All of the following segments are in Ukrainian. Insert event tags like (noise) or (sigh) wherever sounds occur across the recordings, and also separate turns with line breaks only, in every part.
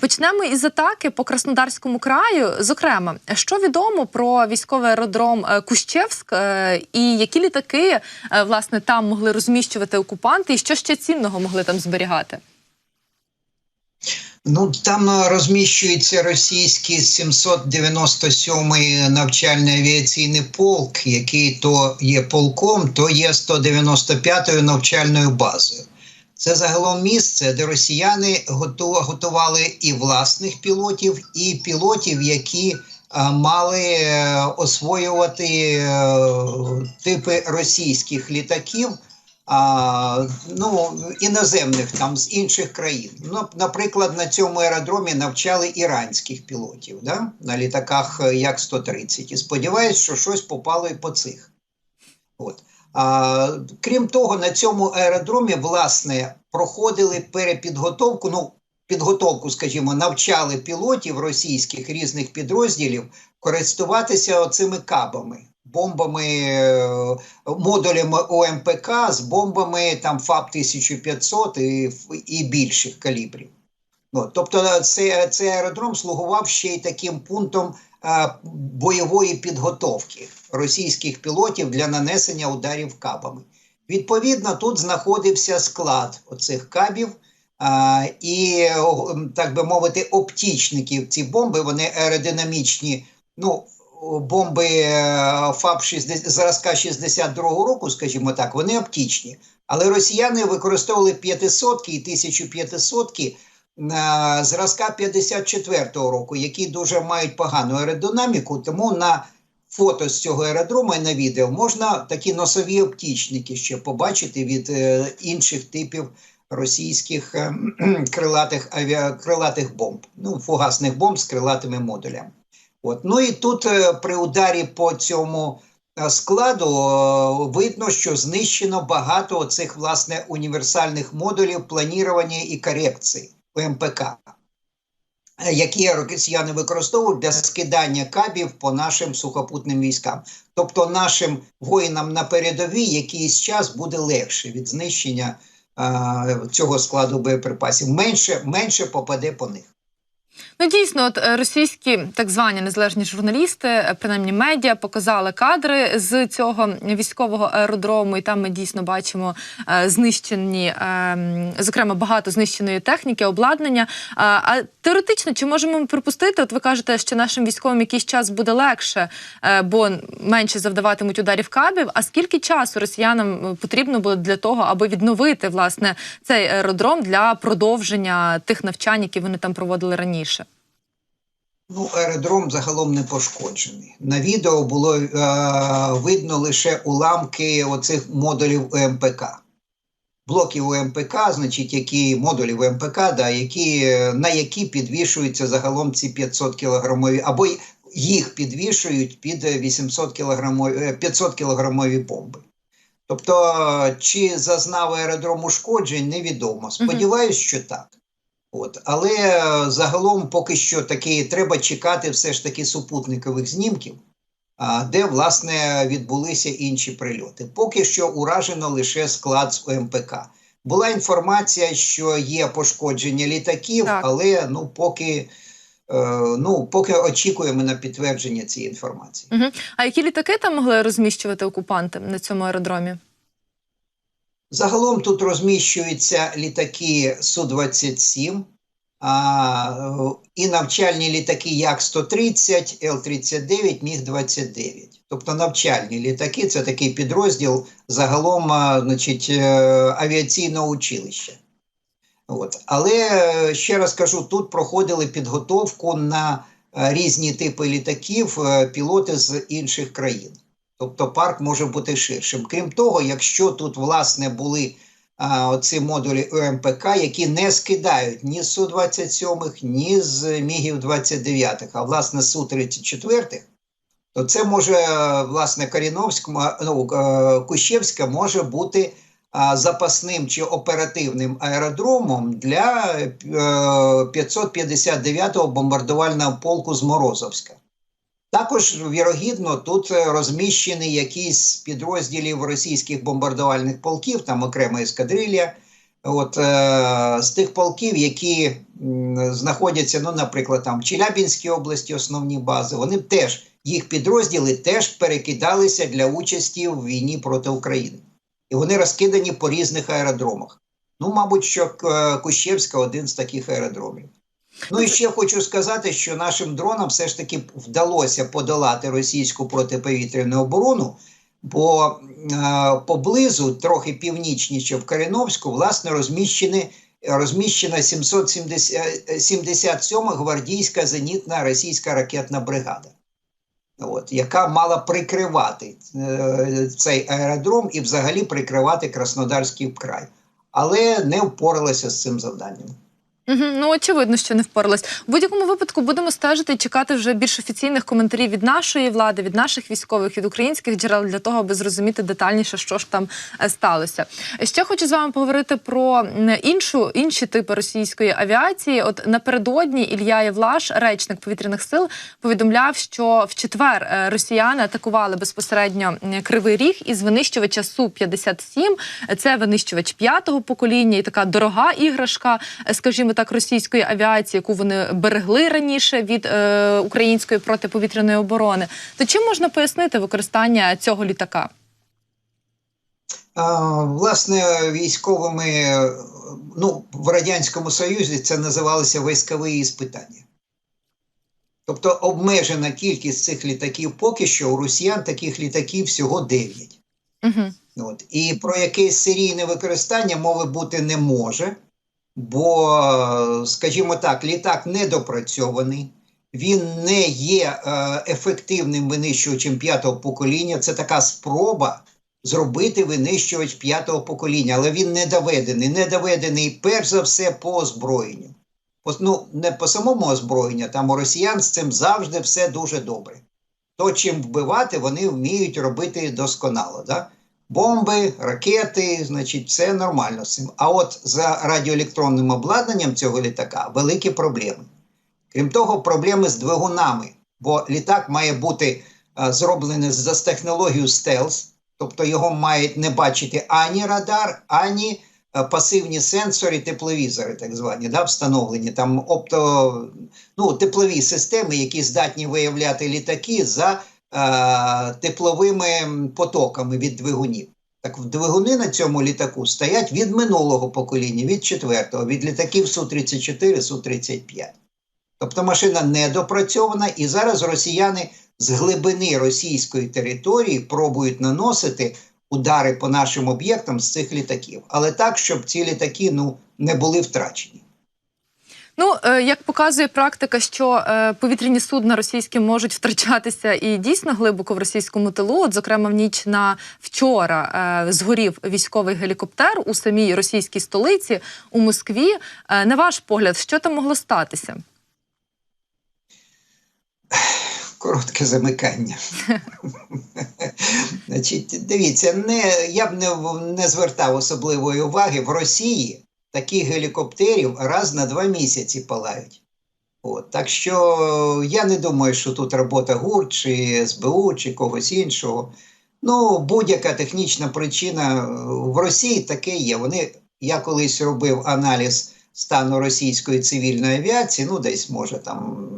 Почнемо із атаки по Краснодарському краю. Зокрема, що відомо про військовий аеродром е, Кущевськ е, і які літаки е, власне там могли розміщувати окупанти, і що ще цінного могли там зберігати?
Ну там розміщується російський 797-й навчальний авіаційний полк, який то є полком, то є 195-ю навчальною базою. Це загалом місце, де росіяни готували і власних пілотів, і пілотів, які мали е, освоювати е, типи російських літаків, ну, іноземних там з інших країн. Ну, наприклад, на цьому аеродромі навчали іранських пілотів да? на літаках е, як 130 І сподіваюсь, що щось попало і по цих. От. Крім того, на цьому аеродромі власне проходили перепідготовку. Ну, підготовку, скажімо, навчали пілотів російських різних підрозділів користуватися оцими кабами, бомбами, е, модулями ОМПК з бомбами там ФАП 1500 і, і більших калібрів. Ну, тобто, це, цей аеродром слугував ще й таким пунктом бойової підготовки російських пілотів для нанесення ударів кабами. Відповідно, тут знаходився склад оцих кабів. А, і, так би мовити, оптічників ці бомби, вони аеродинамічні. Ну, бомби е, ФАП 60, зразка 62-го року, скажімо так, вони оптічні. Але росіяни використовували 500 і 1500 на зразка 54-го року, які дуже мають погану аеродинаміку, тому на фото з цього аеродрому і на відео можна такі носові оптічники ще побачити від е, інших типів російських е, крилатих авіа, крилатих бомб, ну, фугасних бомб з крилатими модулями. От. Ну і тут е, при ударі по цьому е, складу видно, що знищено багато цих власне універсальних модулів планування і корекції ПМПК, е, які росіяни використовують для скидання кабів по нашим сухопутним військам. Тобто нашим воїнам на передовій якийсь час буде легше від знищення е, цього складу боєприпасів. Менше, менше попаде по них.
Ну дійсно, от е, російські так звані незалежні журналісти, е, принаймні медіа, показали кадри з цього військового аеродрому, і там ми дійсно бачимо е, знищені, зокрема, багато знищеної техніки, обладнання. А, теоретично, чи можемо ми припустити? От ви кажете, що нашим військовим якийсь час буде легше, бо менше завдаватимуть ударів кабів. А скільки часу росіянам потрібно було для того, аби відновити власне цей аеродром для продовження тих навчань, які вони там проводили раніше?
Ну, аеродром загалом не пошкоджений. На відео було е, видно лише уламки оцих модулів ОМПК. Блоків ОМПК, значить, які модулі ОМПК, да, які, е, на які підвішуються загалом ці 500 кілограмові, або їх підвішують під 800 кілограмові, е, 500 кілограмові бомби. Тобто, е, чи зазнав аеродром ушкоджень, невідомо. Сподіваюсь, що так. От. Але е, загалом поки що таки треба чекати все ж таки супутникових знімків, де власне відбулися інші прильоти. Поки що уражено лише склад з ОМПК. Була інформація, що є пошкодження літаків,
Так.
але ну поки, е, ну поки очікуємо на підтвердження цієї інформації.
Угу. А які літаки там могли розміщувати окупанти на цьому аеродромі?
Загалом тут розміщуються літаки Су-27 а, і навчальні літаки Як-130, Л-39, Міг-29. Тобто навчальні літаки це такий підрозділ загалом значить, е, авіаційного училища. От. Але е, ще раз кажу, тут проходили підготовку на е, різні типи літаків пілоти з інших країн. Тобто парк може бути ширшим. Крім того, якщо тут власне були а, оці модулі ОМПК, які не скидають ні з Су-27, ні з Мігів 29, а власне Су-34, то це може е, власне Каріновськ, м- ну, е, Кущевська може бути а, запасним чи оперативним аеродромом для е, 559-го бомбардувального полку з Морозовська. Також, вірогідно, тут е, розміщений якийсь підрозділів російських бомбардувальних полків, там окрема ескадрилья, от, е, з тих полків, які м, знаходяться, ну, наприклад, там в Челябінській області основні бази, вони теж, їх підрозділи теж перекидалися для участі в війні проти України. І вони розкидані по різних аеродромах. Ну, мабуть, що е, Кущевська один з таких аеродромів. Ну і ще хочу сказати, що нашим дронам все ж таки вдалося подолати російську протиповітряну оборону, бо е, поблизу, трохи північніше в Кореновську, власне, розміщені, розміщена 777 гвардійська зенітна російська ракетна бригада, от, яка мала прикривати е, цей аеродром і взагалі прикривати Краснодарський край, але не впоралася з цим завданням.
Ну очевидно, що не впоралась. В будь-якому випадку будемо стежити і чекати вже більш офіційних коментарів від нашої влади, від наших військових, від українських джерел для того, аби зрозуміти детальніше, що ж там е, сталося. Ще хочу з вами поговорити про іншу інші типи російської авіації. От напередодні Ілья Євлаш, речник повітряних сил, повідомляв, що в четвер е, росіяни атакували безпосередньо кривий ріг із винищувача су 57 Це винищувач п'ятого покоління і така дорога іграшка, е, скажімо так, російської авіації, яку вони берегли раніше від е, української протиповітряної оборони. То чим можна пояснити використання цього літака?
А, Власне, військовими ну, в Радянському Союзі це називалося військові іспитання. Тобто обмежена кількість цих літаків поки що у росіян таких літаків всього 9.
Угу.
От. І про якесь серійне використання мови бути не може, бо, скажімо так, літак недопрацьований, він не є е, ефективним винищувачем п'ятого покоління. Це така спроба зробити винищувач п'ятого покоління, але він не доведений. Не доведений перш за все по озброєнню. Ну, не по самому озброєнню, там у росіян з цим завжди все дуже добре. То, чим вбивати, вони вміють робити досконало. Да? Бомби, ракети, значить, все нормально з цим. А от за радіоелектронним обладнанням цього літака великі проблеми. Крім того, проблеми з двигунами, бо літак має бути а, зроблений за технологією стелс, тобто його мають не бачити ані радар, ані а, пасивні сенсори, тепловізори, так звані, да, встановлені. Там опто, ну, теплові системи, які здатні виявляти літаки за е, тепловими потоками від двигунів. Так двигуни на цьому літаку стоять від минулого покоління, від четвертого, від літаків Су-34, Су-35. Тобто машина недопрацьована, і зараз росіяни з глибини російської території пробують наносити удари по нашим об'єктам з цих літаків. Але так, щоб ці літаки ну, не були втрачені.
Ну, е, як показує практика, що е, повітряні судна російські можуть втрачатися і дійсно глибоко в російському тилу. От, зокрема, в ніч на вчора е, згорів військовий гелікоптер у самій російській столиці у Москві. На ваш погляд, що там могло статися?
Коротке замикання. (laughs) Значить, дивіться, не, я б не, не звертав особливої уваги. В Росії таких гелікоптерів раз на два місяці палають. От, так що я не думаю, що тут робота ГУР, чи СБУ, чи когось іншого. Ну, будь-яка технічна причина в Росії таке є. Вони, я колись робив аналіз стану російської цивільної авіації, ну, десь може там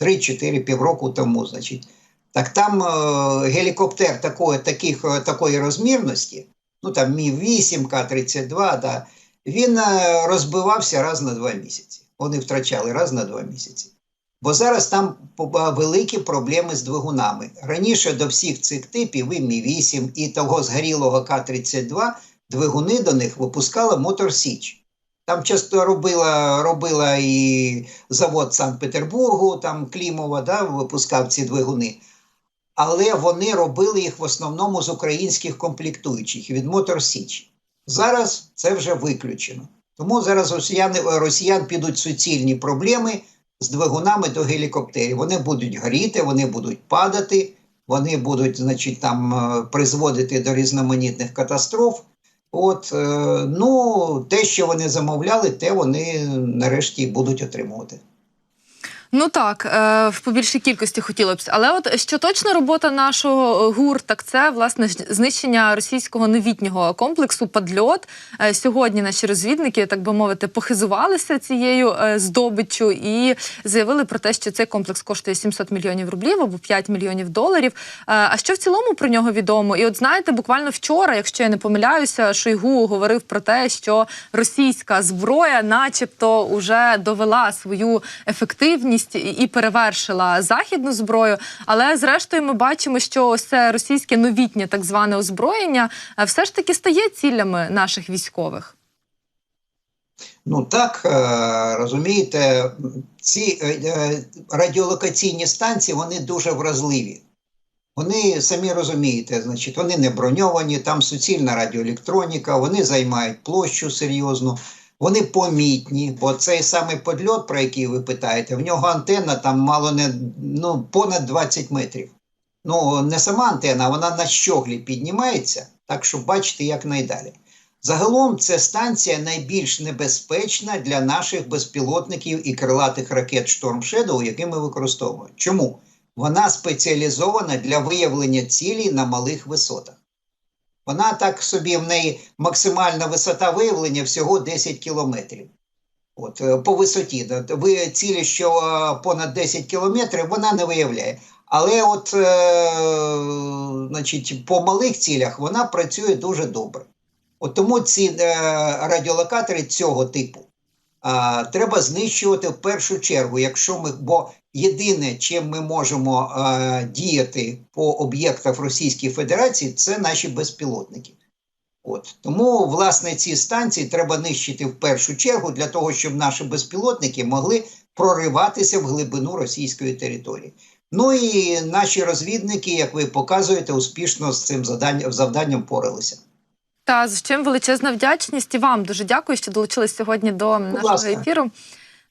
3-4 півроку тому, значить. Так там е, гелікоптер такої, таких, е, такої розмірності, ну там Мі 8 К-32, да, він е, розбивався раз на два місяці. Вони втрачали раз на два місяці. Бо зараз там великі проблеми з двигунами. Раніше до всіх цих типів, і Мі 8 і того згорілого К-32, двигуни до них випускала Мотор Січ. Там часто робила, робила і завод Санкт-Петербургу, там Клімова, да, випускав ці двигуни. Але вони робили їх в основному з українських комплектуючих від Мотор Січ. Зараз це вже виключено. Тому зараз росіяни, росіян підуть суцільні проблеми з двигунами до гелікоптерів. Вони будуть горіти, вони будуть падати, вони будуть, значить, там е, призводити до різноманітних катастроф. От, е, ну, те, що вони замовляли, те вони нарешті будуть отримувати.
Ну так, е, в побільшій кількості хотіло б. Але от що точно робота нашого ГУР, так це власне знищення російського новітнього комплексу Падльот. Е, Сьогодні наші розвідники, так би мовити, похизувалися цією е, здобиччю і заявили про те, що цей комплекс коштує 700 мільйонів рублів або 5 мільйонів доларів. Е, А що в цілому про нього відомо? І от знаєте, буквально вчора, якщо я не помиляюся, Шойгу говорив про те, що російська зброя, начебто, уже довела свою ефективність і- і перевершила західну зброю. Але зрештою, ми бачимо, що ось це російське новітнє так зване озброєння е, все ж таки стає цілями наших військових.
Ну так е, розумієте, ці е, радіолокаційні станції вони дуже вразливі. Вони самі розумієте, значить, вони не броньовані, там суцільна радіоелектроніка, вони займають площу серйозну, вони помітні, бо цей самий подльот, про який ви питаєте, в нього антенна там мало не ну, понад 20 метрів. Ну, не сама антенна, вона на щоглі піднімається, так що бачите, як найдалі. Загалом це станція найбільш небезпечна для наших безпілотників і крилатих ракет Storm Shadow, які ми використовуємо. Чому? Вона спеціалізована для виявлення цілей на малих висотах. Вона так собі в неї максимальна висота виявлення всього 10 кілометрів. От, е, по висоті. Ви цілі, що е, понад 10 кілометрів, вона не виявляє. Але от, е, значить, по малих цілях вона працює дуже добре. От тому ці е, радіолокатори цього типу е, треба знищувати в першу чергу, якщо ми, бо єдине, чим ми можемо е, діяти по об'єктах Російської Федерації, це наші безпілотники. От тому, власне, ці станції треба нищити в першу чергу для того, щоб наші безпілотники могли прориватися в глибину російської території. Ну і наші розвідники, як ви показуєте, успішно з цим завданням поралися.
Та з чим величезна вдячність і вам дуже дякую, що долучились сьогодні до нашого ефіру.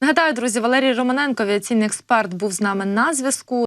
Нагадаю, друзі, Валерій Романенко, авіаційний експерт, був з нами на зв'язку.